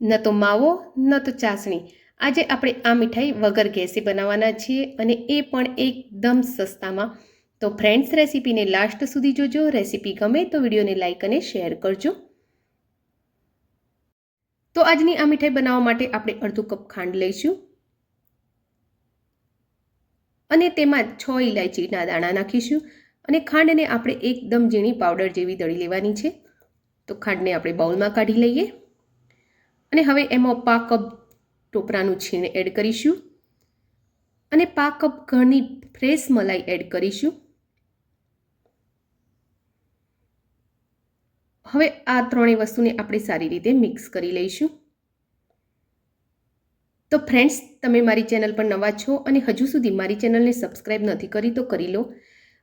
ન તો માવો, ન તો ચાસણી. આજે આપણે આ મીઠાઈ વગર ગેસે બનાવવાના છીએ અને એ પણ એકદમ સસ્તામાં. તો ફ્રેન્ડ્સ રેસીપીને લાસ્ટ સુધી જોજો. રેસીપી ગમે તો વિડીયોને લાઇક અને શેર કરજો. તો આજની આ મીઠાઈ બનાવવા માટે આપણે અડધું કપ ખાંડ લઈશું. અને તેમાં છ ઇલાયચીના દાણા નાખીશું. અને ખાંડને આપણે એકદમ ઝીણી પાવડર જેવી દળી લેવાની છે. તો ખાંડને આપણે બાઉલમાં કાઢી લઈએ. અને હવે એમાં પા કપ ટોપરાનું છીણ એડ કરીશું. અને પા કપ ઘરની ફ્રેશ મલાઈ એડ કરીશું. હવે આ ત્રણેય વસ્તુને આપણે સારી રીતે મિક્સ કરી લઈશું. તો ફ્રેન્ડ્સ, તમે મારી ચેનલ પર નવા છો અને હજુ સુધી મારી ચેનલને સબસ્ક્રાઇબ નથી કરી તો કરી લો.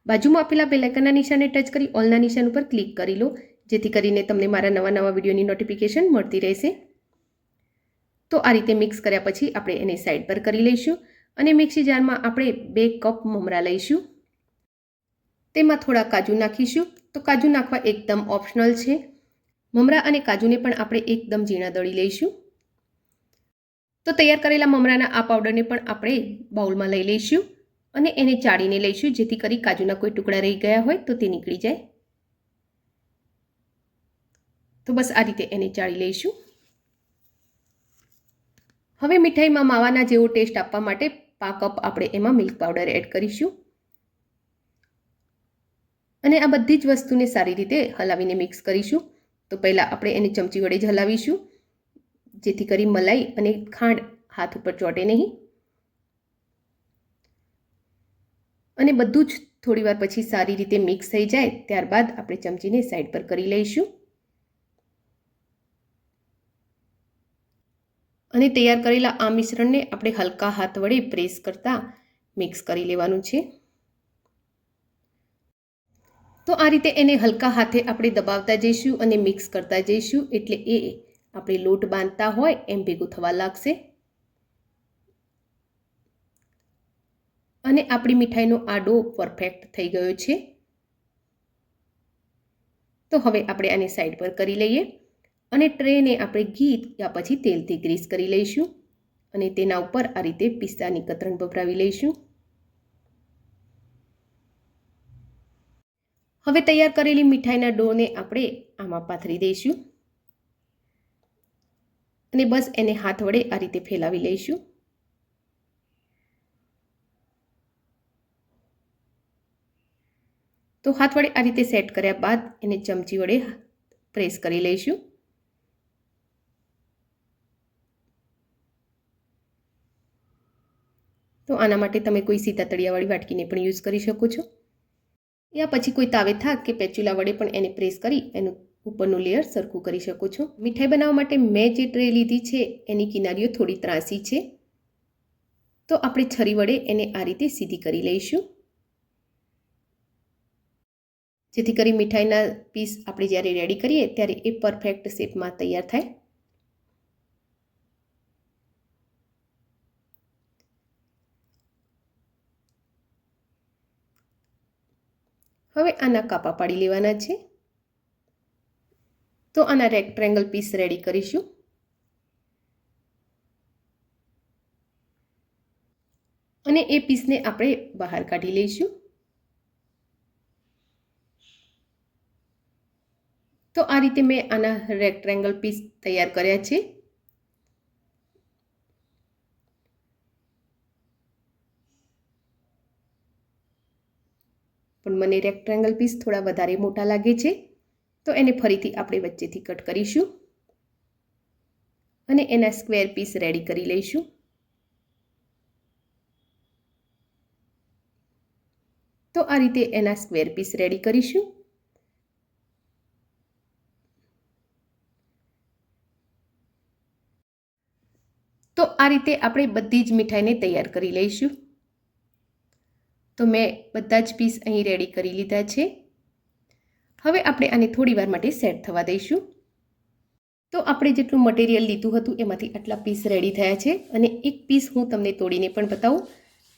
બાજુમાં આપેલા બેલાઇકનના નિશાને ટચ કરી, ઓલના નિશાન ઉપર ક્લિક કરી લો. જેથી કરીને તમને મારા નવા નવા વિડીયોની નોટિફિકેશન મળતી રહેશે. તો આ રીતે મિક્સ કર્યા પછી આપણે એને સાઈડ પર કરી લઈશું અને મિક્સી જારમાં આપણે બે કપ મમરા લઈશું. તેમાં થોડા કાજુ નાખીશું. તો કાજુ નાખવા એકદમ ઓપ્શનલ છે. મમરા અને કાજુને પણ આપણે એકદમ ઝીણા દળી લઈશું. તો તૈયાર કરેલા મમરાના આ પાવડરને પણ આપણે બાઉલમાં લઈ લઈશું અને એને ચાળીને લઈશું જેથી કરી કાજુના કોઈ ટુકડા રહી ગયા હોય તો તે નીકળી જાય. તો બસ આ રીતે એને ચાળી લઈશું. હવે મીઠાઈમાં માવાના જેવો ટેસ્ટ આપવા માટે પા કપ આપણે એમાં મિલ્ક પાવડર એડ કરીશું. અને આ બધી જ વસ્તુને સારી રીતે હલાવીને મિક્સ કરીશું. તો પહેલાં આપણે એને ચમચી વડે જ હલાવીશું. જેથી કરી મલાઈ અને ખાંડ હાથ ઉપર ચોટે નહીં. અને બધું જ થોડીવાર પછી સારી રીતે મિક્સ થઈ જાય, ત્યારબાદ આપણે ચમચીને સાઈડ પર કરી લઈશું. અને તૈયાર કરેલા આ મિશ્રણને આપણે હલકા હાથ વડે પ્રેસ કરતાં મિક્સ કરી લેવાનું છે. તો આ રીતે એને હલકા હાથે આપણે દબાવતા જઈશું અને મિક્સ કરતા જઈશું એટલે એ આપણે લોટ બાંધતા હોય એમ ભેગું થવા લાગશે. અને આપણી મીઠાઈનો આડો પરફેક્ટ થઈ ગયો છે. તો હવે આપણે આને સાઈડ પર કરી લઈએ. અને ટ્રેને આપણે ઘી યા પછી તેલથી ગ્રીસ કરી લઈશું અને તેના ઉપર આ રીતે પિસ્તાની કતરણ ભભરાવી લઈશું. હવે તૈયાર કરેલી મીઠાઈના ડોને આપણે આમાં પાથરી દઈશું. અને બસ એને હાથ વડે આ રીતે ફેલાવી લઈશું. તો હાથ વડે આ રીતે સેટ કર્યા બાદ એને ચમચી વડે પ્રેસ કરી લઈશું. તો આના માટે તમે કોઈ સીતા તળિયાવાળી વાટકીને પણ યુઝ કરી શકો છો. યા પછી કોઈ તાવેથા કે પેચ્યુલા વડે પણ એને પ્રેસ કરી એનું ઉપરનું લેયર સરખું કરી શકો છો. મીઠાઈ બનાવવા માટે મેં જે ટ્રે લીધી છે એની કિનારીઓ થોડી ત્રાસી છે. તો આપણે છરી વડે એને આ રીતે સીધી કરી લઈશું. જેથી કરી મીઠાઈના પીસ આપણે જ્યારે રેડી કરીએ ત્યારે એ પરફેક્ટ શેપમાં તૈયાર થાય. હવે આના કાપા પાડી લેવાના છે. તો આના રેક્ટ્રેંગલ પીસ રેડી કરીશું. અને એ પીસને આપણે બહાર કાઢી લઈશું. તો આ રીતે મેં આના રેક્ટ્રેંગલ પીસ તૈયાર કર્યા છે. પણ મને રેક્ટેંગલ પીસ થોડા વધારે મોટા લાગે છે, તો એને ફરીથી આપણે વચ્ચેથી કટ કરીશું અને એના સ્ક્વેર પીસ રેડી કરી લઈશું. તો આ રીતે એના સ્ક્વેર પીસ રેડી કરીશું. તો આ રીતે આપણે બધી જ મીઠાઈને તૈયાર કરી લઈશું. તો મેં બધા જ પીસ અહીં રેડી કરી લીધા છે. હવે આપણે આને થોડી વાર માટે સેટ થવા દઈશું. તો આપણે જેટલું મટીરિયલ લીધું હતું એમાંથી આટલા પીસ રેડી થયા છે અને એક પીસ હું તમને તોડીને પણ બતાવું.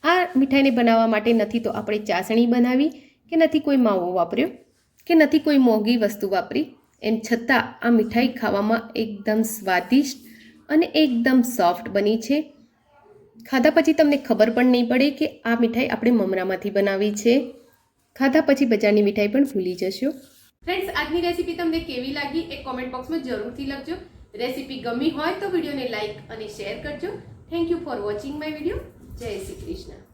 આ મીઠાઈને બનાવવા માટે નથી તો આપણે ચાસણી બનાવી કે નથી કોઈ માવો વાપર્યો કે નથી કોઈ મોંઘી વસ્તુ વાપરી. એમ છતાં આ મીઠાઈ ખાવામાં એકદમ સ્વાદિષ્ટ અને એકદમ સોફ્ટ બની છે. ખાધા પછી તમને ખબર પણ નહીં પડે કે આ મીઠાઈ આપણે મમરામાંથી બનાવી છે. ખાધા પછી બજારની મીઠાઈ પણ ભૂલી જશો. ફ્રેન્ડ્સ, આજની રેસીપી તમને કેવી લાગી એ કોમેન્ટ બોક્સમાં જરૂરથી લખજો. રેસીપી ગમી હોય તો વિડીયોને લાઇક અને શેર કરજો. Thank you for watching my video. Jai Shri Krishna.